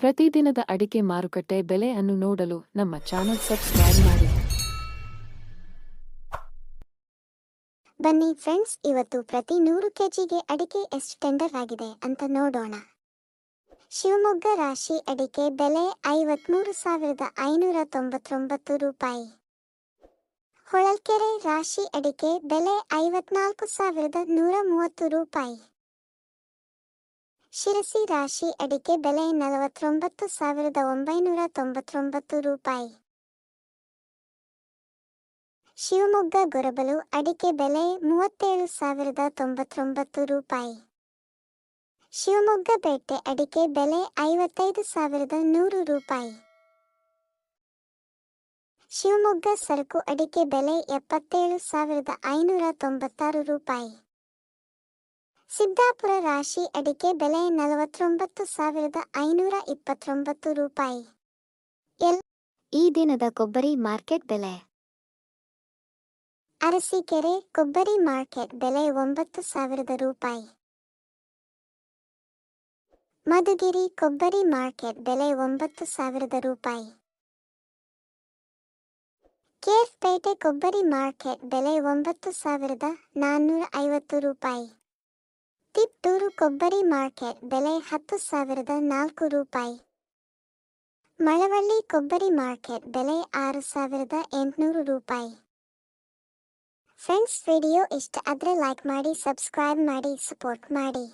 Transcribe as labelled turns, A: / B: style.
A: ಪ್ರತಿದಿನದ ಅಡಿಕೆ ಮಾರುಕಟ್ಟೆ ಬೆಲೆ ಅನ್ನು ನೋಡಲು ನಮ್ಮ ಚಾನೆಲ್ ಸಬ್ಸ್ಕ್ರೈಬ್ ಮಾಡಿ.
B: ಬನ್ನಿ ಫ್ರೆಂಡ್ಸ್, ಇವತ್ತು ಪ್ರತಿ ನೂರು ಕೆಜಿಗೆ ಅಡಿಕೆ ಎಷ್ಟು ಟೆಂಡರ್ ಆಗಿದೆ ಅಂತ ನೋಡೋಣ. ಶಿವಮೊಗ್ಗ ರಾಶಿ ಅಡಿಕೆ ಬೆಲೆ ಐವತ್ಮೂರು ಸಾವಿರದ ಐನೂರ ತೊಂಬತ್ತೊಂಬತ್ತು ರೂಪಾಯಿ. ಹೊಳಲ್ಕೆರೆ ರಾಶಿ ಅಡಿಕೆ ಬೆಲೆ ಐವತ್ನಾಲ್ಕು ಸಾವಿರದ ನೂರ ಮೂವತ್ತು ರೂಪಾಯಿ. ಶಿರಸಿ ರಾಶಿ ಅಡಿಕೆ ಬೆಲೆ ನಲವತ್ತೊಂಬತ್ತು ಸಾವಿರದ ಒಂಬೈನೂರ ತೊಂಬತ್ತೊಂಬತ್ತು ರೂಪಾಯಿ. ಶಿವಮೊಗ್ಗ ಗೊರಬಲು ಅಡಿಕೆ ಬೆಲೆ ಮೂವತ್ತೇಳು ಸಾವಿರದ ತೊಂಬತ್ತೊಂಬತ್ತು ರೂಪಾಯಿ. ಶಿವಮೊಗ್ಗ ಬೇಟೆ ಅಡಿಕೆ ಬೆಲೆ ಐವತ್ತೈದು ಸಾವಿರದ ನೂರು ರೂಪಾಯಿ. ಶಿವಮೊಗ್ಗ ಸರಕು ಅಡಿಕೆ ಬೆಲೆ ಎಪ್ಪತ್ತೇಳು ಸಾವಿರದ ಐನೂರ ತೊಂಬತ್ತಾರು ರೂಪಾಯಿ. ಸಿದ್ದಾಪುರ ರಾಶಿ ಅಡಿಕೆ ಬೆಲೆ ನಲವತ್ತೊಂಬತ್ತು ಸಾವಿರದ ಐನೂರ ಇಪ್ಪತ್ತೊಂಬತ್ತು ರೂಪಾಯಿ. ಎಲ್ ಈ ದಿನದ ಕೊಬ್ಬರಿ ಮಾರ್ಕೆಟ್ ಬೆಲೆ. ಅರಸೀಕೆರೆ ಕೊಬ್ಬರಿ ಮಾರ್ಕೆಟ್ ಬೆಲೆ ಒಂಬತ್ತು ಸಾವಿರದ ರೂಪಾಯಿ. ಮಧುಗಿರಿ ಕೊಬ್ಬರಿ ಮಾರ್ಕೆಟ್ ಬೆಲೆ ಒಂಬತ್ತು ಸಾವಿರದ ರೂಪಾಯಿ. ಕೇರ್ಪೇಟೆ ಕೊಬ್ಬರಿ ಮಾರ್ಕೆಟ್ ಬೆಲೆ ಒಂಬತ್ತು ಸಾವಿರದ ನಾನ್ನೂರ ಐವತ್ತು ರೂಪಾಯಿ. ತಿಪ್ಟೂರು ಕೊಬ್ಬರಿ ಮಾರ್ಕೆಟ್ ಬೆಲೆ ಹತ್ತು ಸಾವಿರದ ನಾಲ್ಕು ರೂಪಾಯಿ. ಮಳವಳ್ಳಿ ಕೊಬ್ಬರಿ ಮಾರ್ಕೆಟ್ ಬೆಲೆ ಆರು ಸಾವಿರದ ಎಂಟುನೂರು ರೂಪಾಯಿ. ಫ್ರೆಂಡ್ಸ್, ವಿಡಿಯೋ ಇಷ್ಟ ಆದರೆ ಲೈಕ್ ಮಾಡಿ ಸಬ್ಸ್ಕ್ರೈಬ್ ಮಾಡಿ ಸಪೋರ್ಟ್ ಮಾಡಿ.